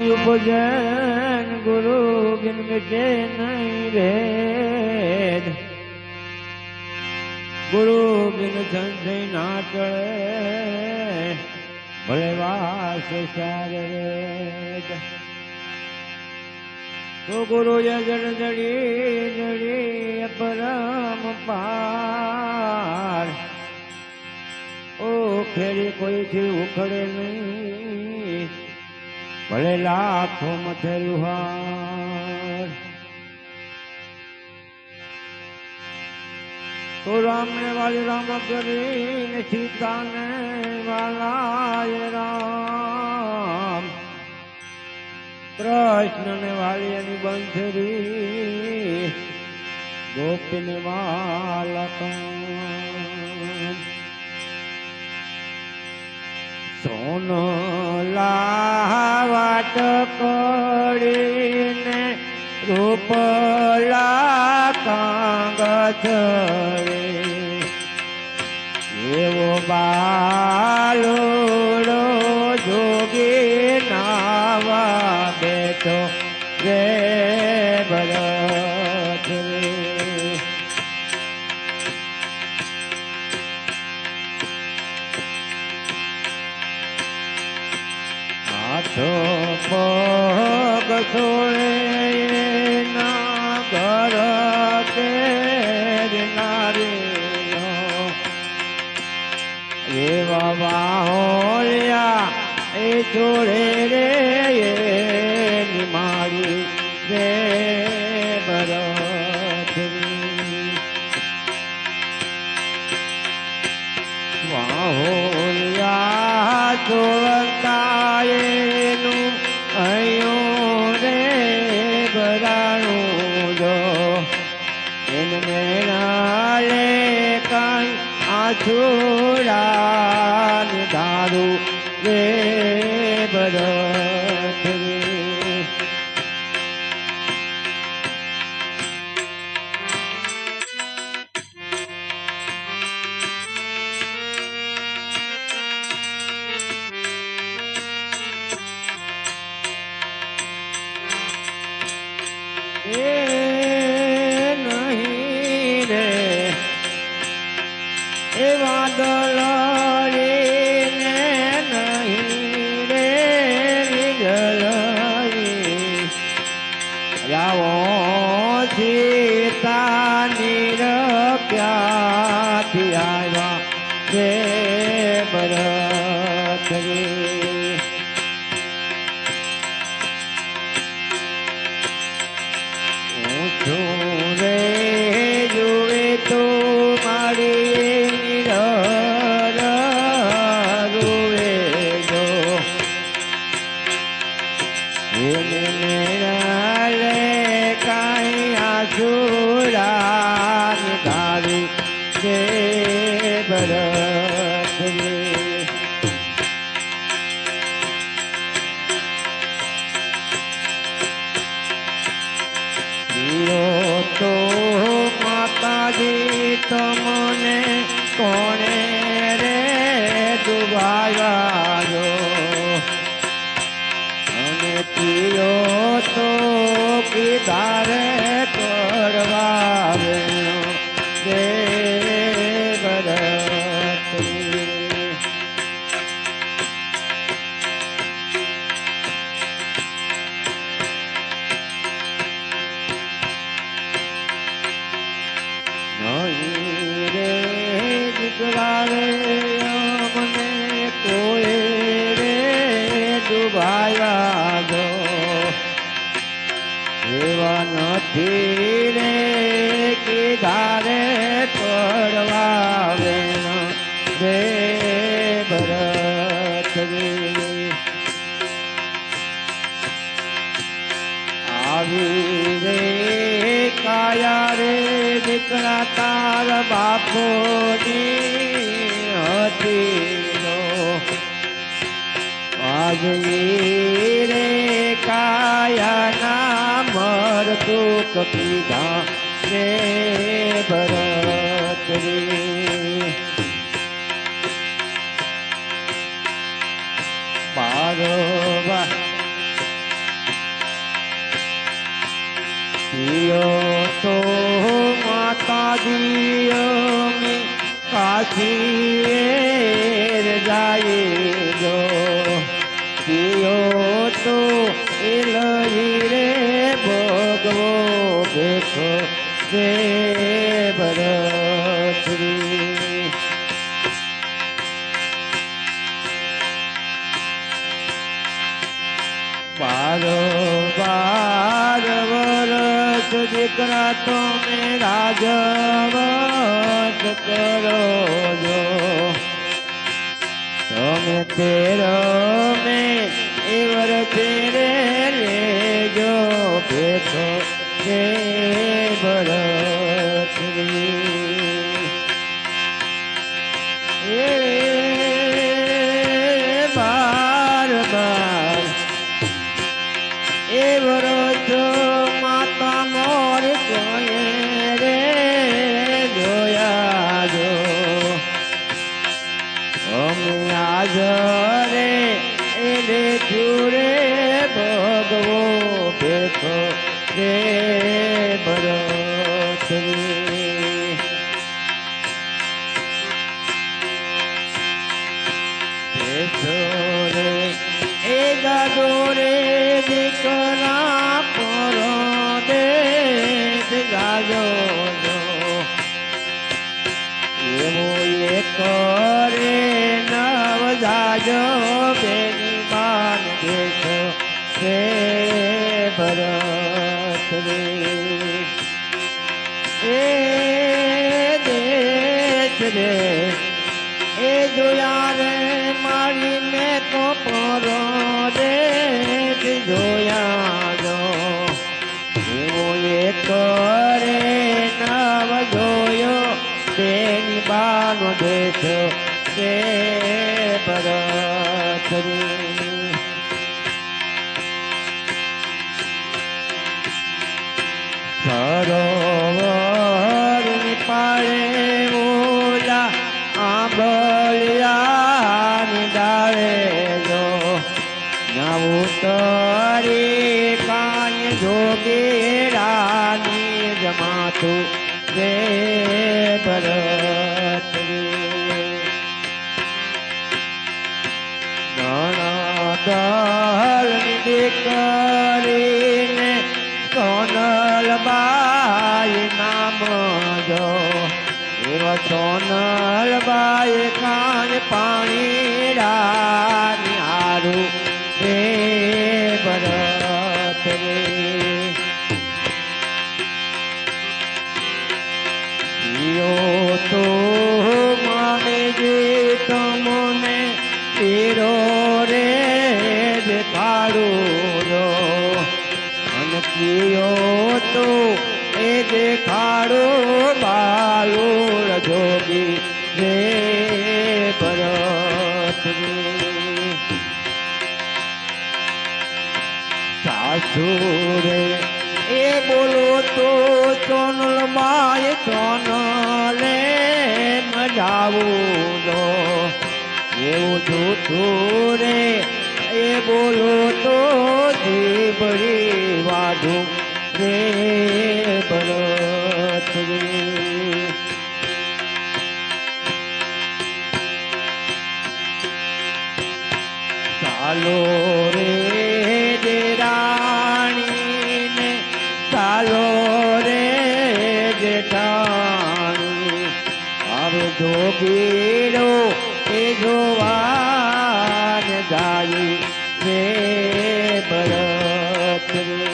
ભજન ગુરુ બિન મિટે નહીં ભેદ ગુરુ બિન સંશય ના ટળે, ભલે વાસ ચાર વેદ તો ગુરુ જડ જડી જડી પરમ પાર. ઓ ખેડી કોઈથી ઉખડે નહીં. ભલે લાખો મથે લુહાર. તો રામને વાલે રામ કરીને સીતાને વાલાય રામ. કૃષ્ણને વાલી એની બંધરી, ગોપીને વાલકા. સોનો લાવાટ કરીને રૂપલા કાંગત એવો બાલોડો એવા વાહોલિયા એ છોડે રે એની મારી રે যে કીધારે પડવાવે. રે ભરત આવી રે કાયા રે દીકરા તાર બાપોની હતી નો રે કાયા ના મર દુઃખ પીધા. રે ભરત રે મારો પિયો તો માતાજી કાશી રે ભરતરી બારો બાર વરસ દીકરા તમે રાજવટ કરો જો તમે તેરો મેં એ વર્ષે રે લેજો ભેખો રે ભરતરી રે એ દાદો રે દીકરા પરો દે ગાજો એવો એ કરે નવ જાજો બેની માન દેશો રે ભરત રે એ દેશ રે એ જોયા રે મારી મેં તો પરો રે જોયા જો. એવો એ કરે નવ જોયો, તેની બાનો દેશ તે ભરતરી નણદલ દીકરીને સોનલ બાઈ નામ જો. એવા સોનલ બાઈ કાન પાણી હારું રે ભરત દેખાડો બાલુર જોગી રે ભરત રે સાસુ રે એ બોલો તો, ચોનલ માય ચોનલે મજાવું દો એવું જોતું રે, એ બોલો તો જીબડી વાધું રે ભરત. ચાલો રે દેરાણીને ચાલો રે જેઠાણી હવે જોગીરો એ જોવાન જાય રે ભરત રે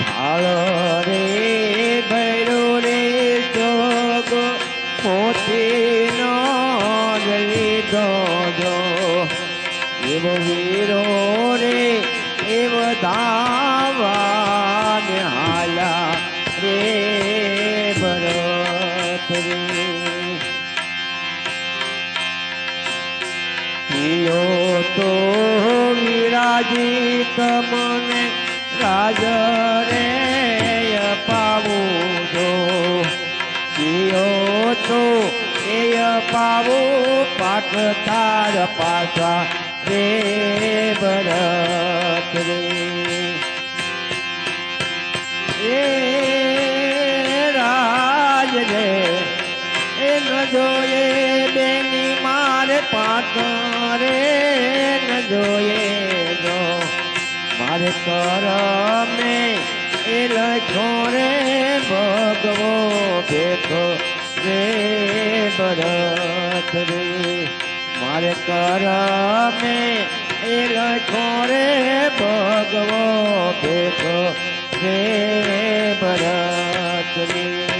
થાળ રે યો તો વિરાજી તમને રાજ રે પાવું જો. યો તો એ પાવો પાઠ તાર પાછા રે. ભરત રે રાજ રે જોયે બેની મારે પાતરે ન જોયે જો. મારે કરમે એ લખો ભગવો ભેખો રે ભરત રે. મારે કરમે એ લખો રે ભગવો ભેખો રે ભરત રે.